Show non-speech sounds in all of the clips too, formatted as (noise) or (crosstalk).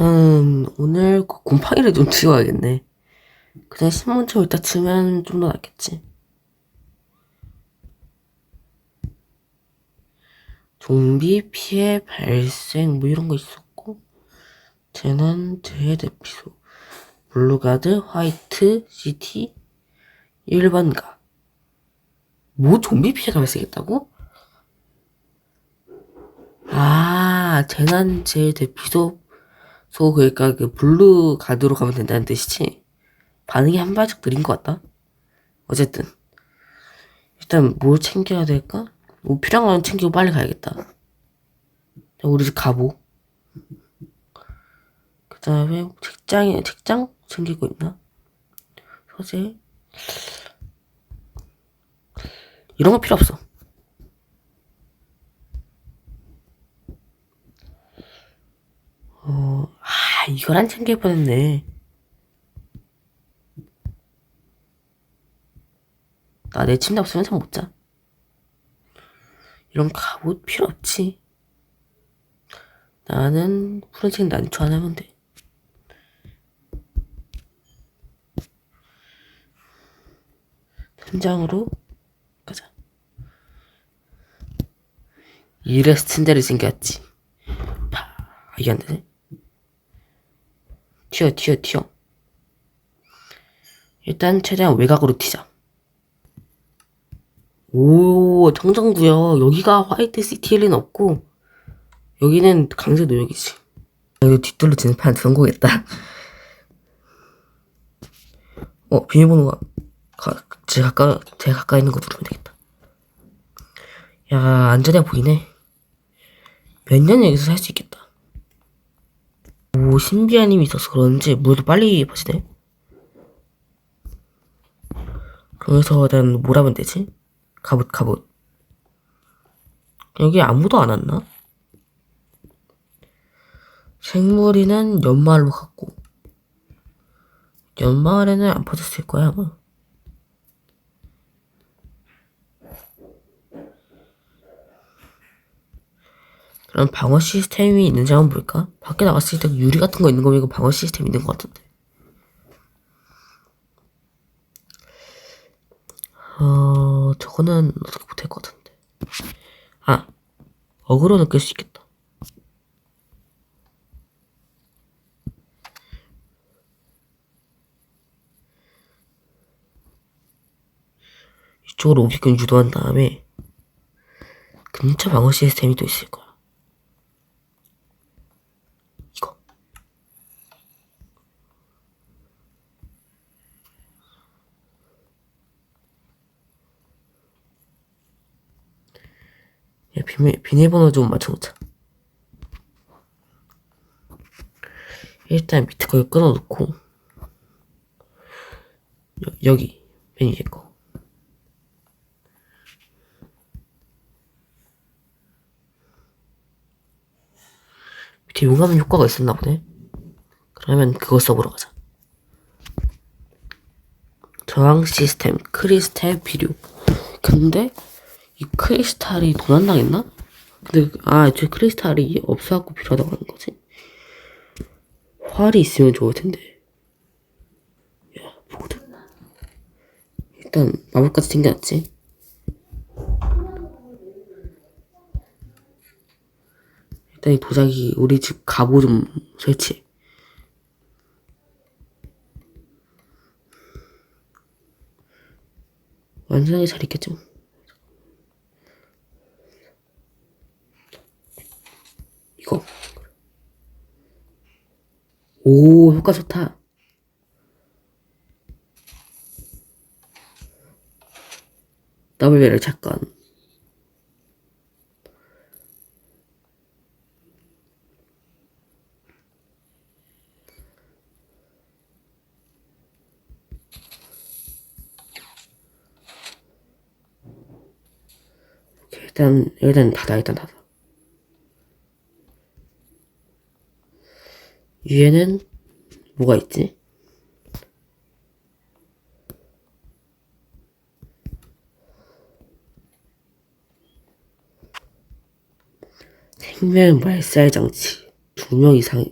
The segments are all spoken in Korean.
음, 오늘 그 곰팡이를 좀 치워야겠네. 그냥 신문처럼 이따 치면 좀 더 낫겠지. 좀비 피해 발생 뭐 이런 거 있었고 쟤는 제 대피소 블루가드 화이트 시티 1번가 뭐 좀비 피해가 발생했다고? 아 재난 재해 대피소 소 그러니까 그 블루 가드로 가면 된다는 뜻이지. 반응이 한 발짝 느린 것 같다. 어쨌든 일단 뭘 챙겨야 될까? 뭐 필요한 건 챙기고 빨리 가야겠다. 자, 우리 집 가보. 그 다음에 책장에 책장 챙기고 있나? 서재 이런 거 필요 없어. 어, 아, 이걸 안 챙길 뻔했네. 나 내 침대 없으면 잠 못 자. 이런 갑옷 필요 없지. 나는 푸른색 난초 하나면 돼. 현장으로 가자. 이래서 침대를 챙겼지. 파, 아, 이게 안 되네. 튀어, 튀어, 튀어. 일단 최대한 외곽으로 튀자. 오, 청정구역. 여기가 화이트 시티에는 없고, 여기는 강제 노역이지. 여기 뒷돌로 진입하는 성공했다. (laughs) 어, 비밀번호가, 가, 제 가까, 제 가까이 있는 거 누르면 되겠다. 야, 안전해 보이네. 몇 년 여기서 살 수 있겠다. 오, 신비한 힘이 있어서 그런지 물도 빨리 퍼지네. 그래서 난 뭘 하면 되지? 갑옷, 갑옷. 여기 아무도 안 왔나? 생물이는 연마을로 갔고, 연마을에는 안 퍼졌을 거야, 아마. 그럼 방어 시스템이 있는지 한번 볼까? 밖에 나갔을 때 유리 같은 거 있는 거 말고 방어 시스템 있는 것 같은데. 어, 저거는 어떻게 못할 것 같은데. 아, 어그로는 끌수 있겠다. 이쪽으로 오게끔 유도한 다음에 근처 방어 시스템이 또 있을 거야. 야, 비밀, 비밀번호 좀 맞춰놓자. 일단 밑에 걸 끊어놓고, 여, 여기, 매니저 거. 밑에 용암 효과가 있었나 보네. 그러면 그거 써보러 가자. 저항 시스템, 크리스탈 비료. 근데, 이 크리스탈이 도난당했나? 근데 아, 저 크리스탈이 없어갖고 필요하다고 하는 거지. 활이 있으면 좋을 텐데. 야, 보드. 일단 마법까지 챙겨놨지. 일단 이 도자기 우리 집 갑오 좀 설치. 완전히 잘 있겠죠. 뭐. 이거. 오, 효과 좋다. 더블벨을 잠깐. 일단, 일단 닫아, 일단 닫아. 위에는 뭐가 있지? 생명 말살 장치 두 명 이상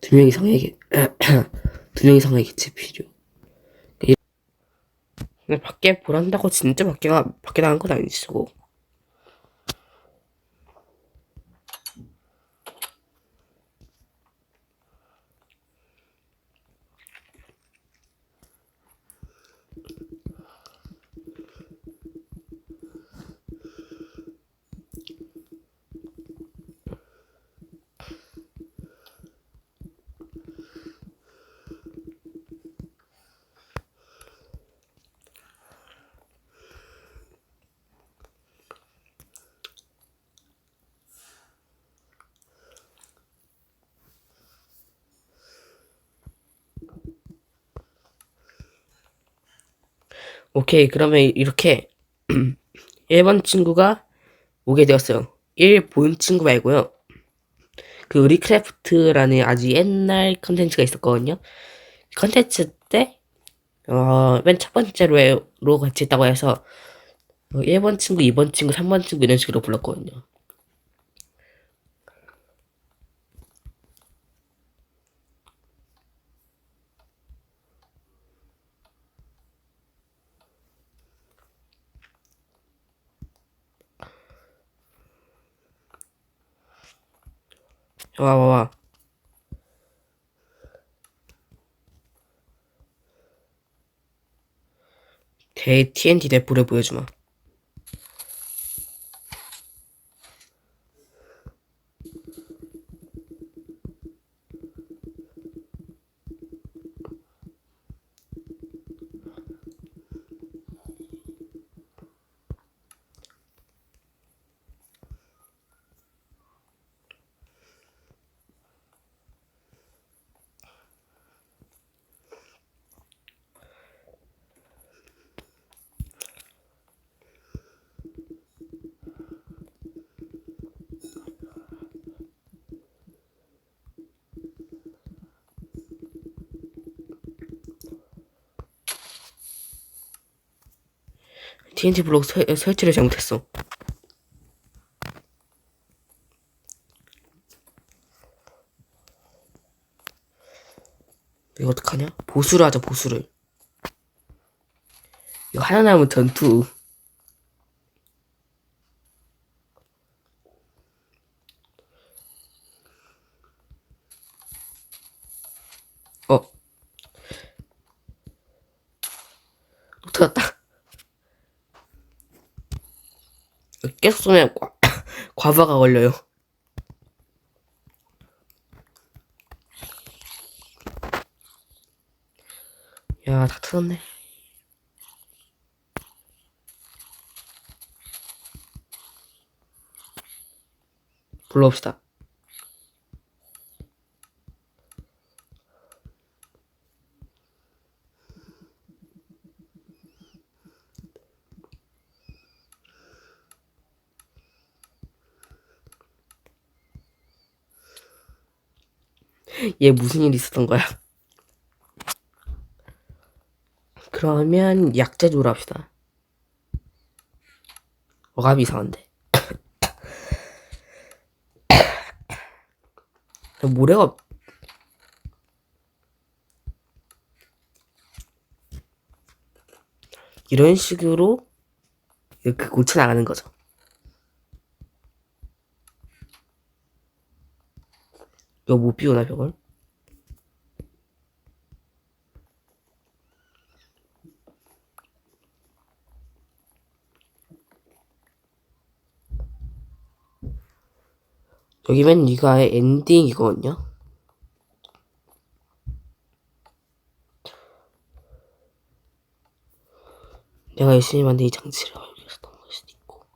두 명 이상에게 (clears throat) 두 명 이상의 개체 필요. 근데 밖에 보란다고 진짜 밖에 나 밖에 나간 건 아니고. 오케이, 그러면 이렇게 (clears throat) 1번 친구가 오게 되었어요. 1 본 친구 말고요. 그 리크래프트라는 아주 옛날 컨텐츠가 있었거든요. 컨텐츠 때, 어, 맨 첫 번째로 로 같이 했다고 해서, 어, 1번 친구, 2번 친구, 3번 친구 이런 식으로 불렀거든요. 와, 와, 와. 대 TNT 대포를 보여주마. TNT 블록 설, 설치를 잘못했어. 이거 어떡하냐? 보수를 하자, 보수를. 이거 하나 남은 전투. 어. 터졌다. 계속 쏘면 과, (coughs) 과부하가 걸려요. 야, 다 터졌네. 불러봅시다. 얘 무슨 일 있었던 거야? 그러면 약재조로 합시다. 어감이 이상한데. (coughs) 모래가 이런 식으로 이렇게 고쳐 나가는 거죠. 이거 못 비우나 벽을? 여기면 이거의 엔딩이거든요. 내가 열심히 만든 이 장치를 여기서 넘어갈 수도 있고.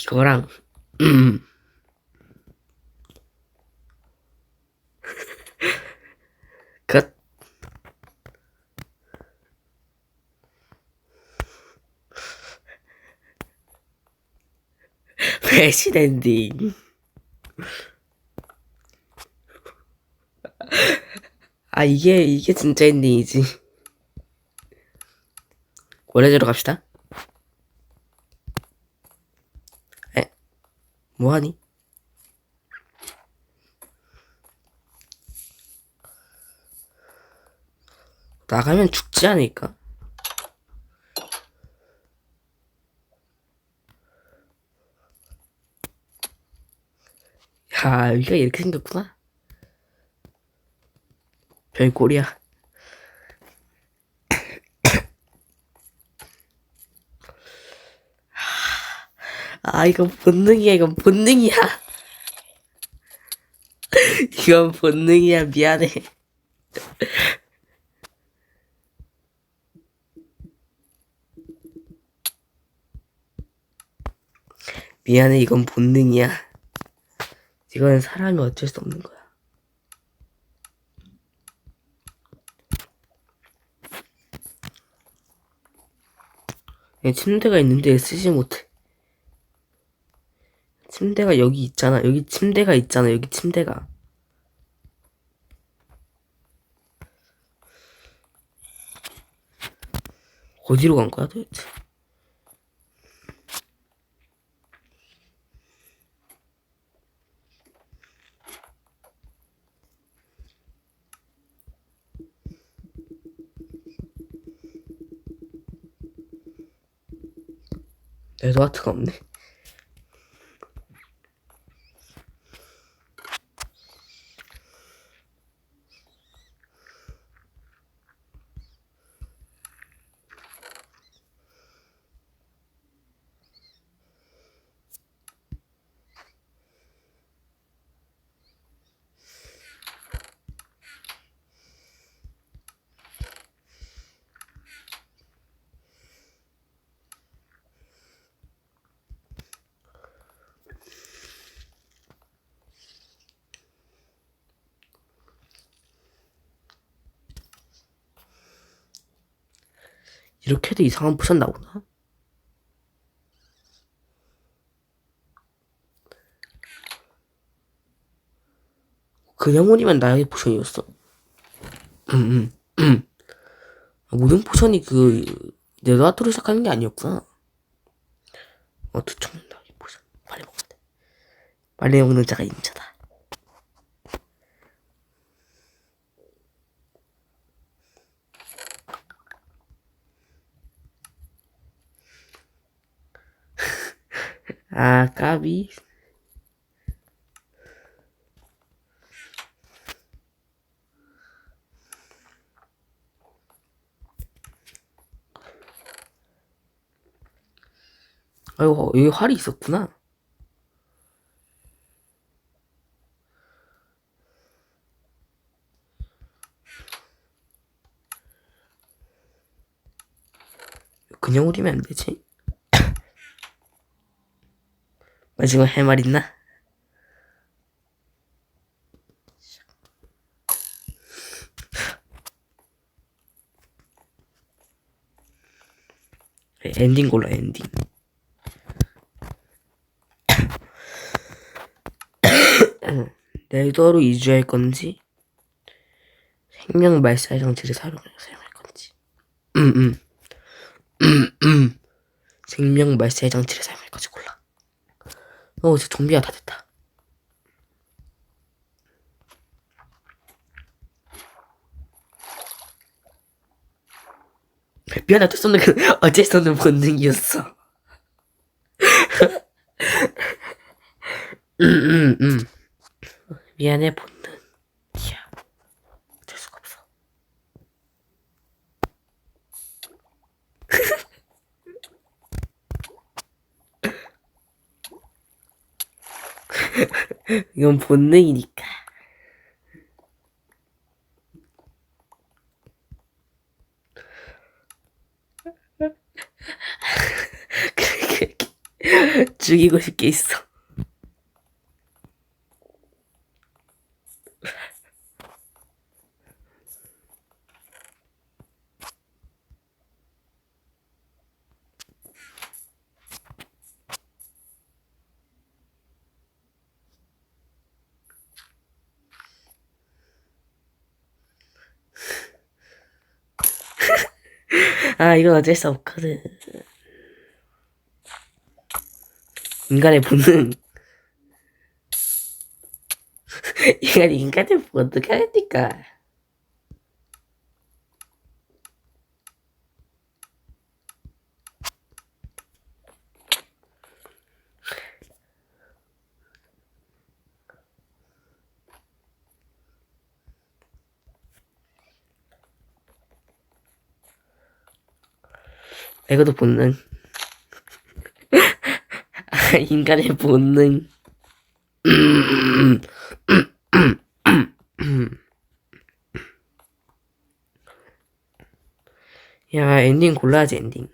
이거랑 끝. 배신 엔딩. 아 이게 이게 진짜 엔딩이지. (laughs) 원래대로 갑시다. 에? 뭐하니? 나가면 죽지 않을까? 야, 여기가 이렇게 생겼구나. 별꼴이야. 아, 이건 본능이야, 이건 본능이야. (laughs) 이건 본능이야, 미안해. (laughs) 미안해, 이건 본능이야. 이건 사람이 어쩔 수 없는 거야. 예, 침대가 있는데 쓰지 못해. 침대가 여기 있잖아. 여기 침대가 있잖아. 여기 침대가. 어디로 간 거야 도대체? 네드와트가 없네. 이렇게 해도 이상한 포션 나오나? 그냥 오니면 나의 포션이었어. 음, 음, 음. 모든 포션이 그 네드와트로 시작하는 게 아니었구나. 어, 포션. 빨리 먹어야 돼. 빨리 먹는 자가 임자다. 아, 까비. 아이고, 여기 활이 있었구나. 그냥 오리면 안 되지. 마지막 할 말 있나? 엔딩 골라 엔딩. (coughs) 넬더로 이주할 건지 생명 말살 장치를 사용, 사용할 건지. 음 음. 음 음 (coughs) 생명 말살 장치를 사용할 건지 어, 이제 좀비가 다 됐다. 미안해, 어쩔 수 없는, 그- 어쩔 수 없는 본능이었어. (laughs) 음, 음, 음. 미안해, 본능. 이야, 어쩔 수가 없어. (laughs) 이건 본능이니까. (laughs) 그렇게 죽이고 싶게 있어. 아, 이건 어쩔 수 없거든. 인간의 본능. (laughs) 인간, 인간의 본능 어떻게 하니까. 이것도 본능. 아, (laughs) 인간의 본능. (clears throat) 야, 엔딩 골라야지, 엔딩.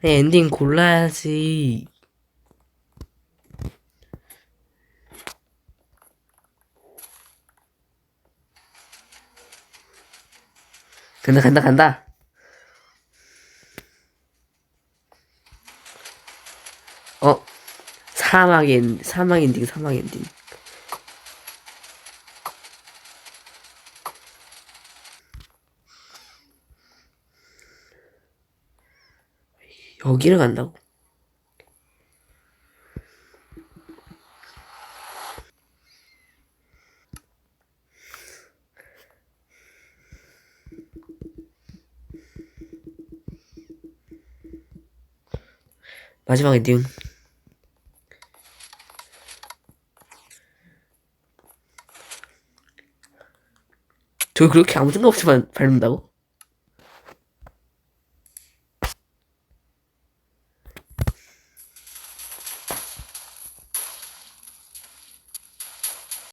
네, 엔딩 골라야지. 간다, 간다, 간다. 어, 사막 엔, 사막 엔딩, 사막 엔딩. 여기를 간다고? 마지막 엔딩. 저 그렇게 아무 생각 없이 발- 밟는다고?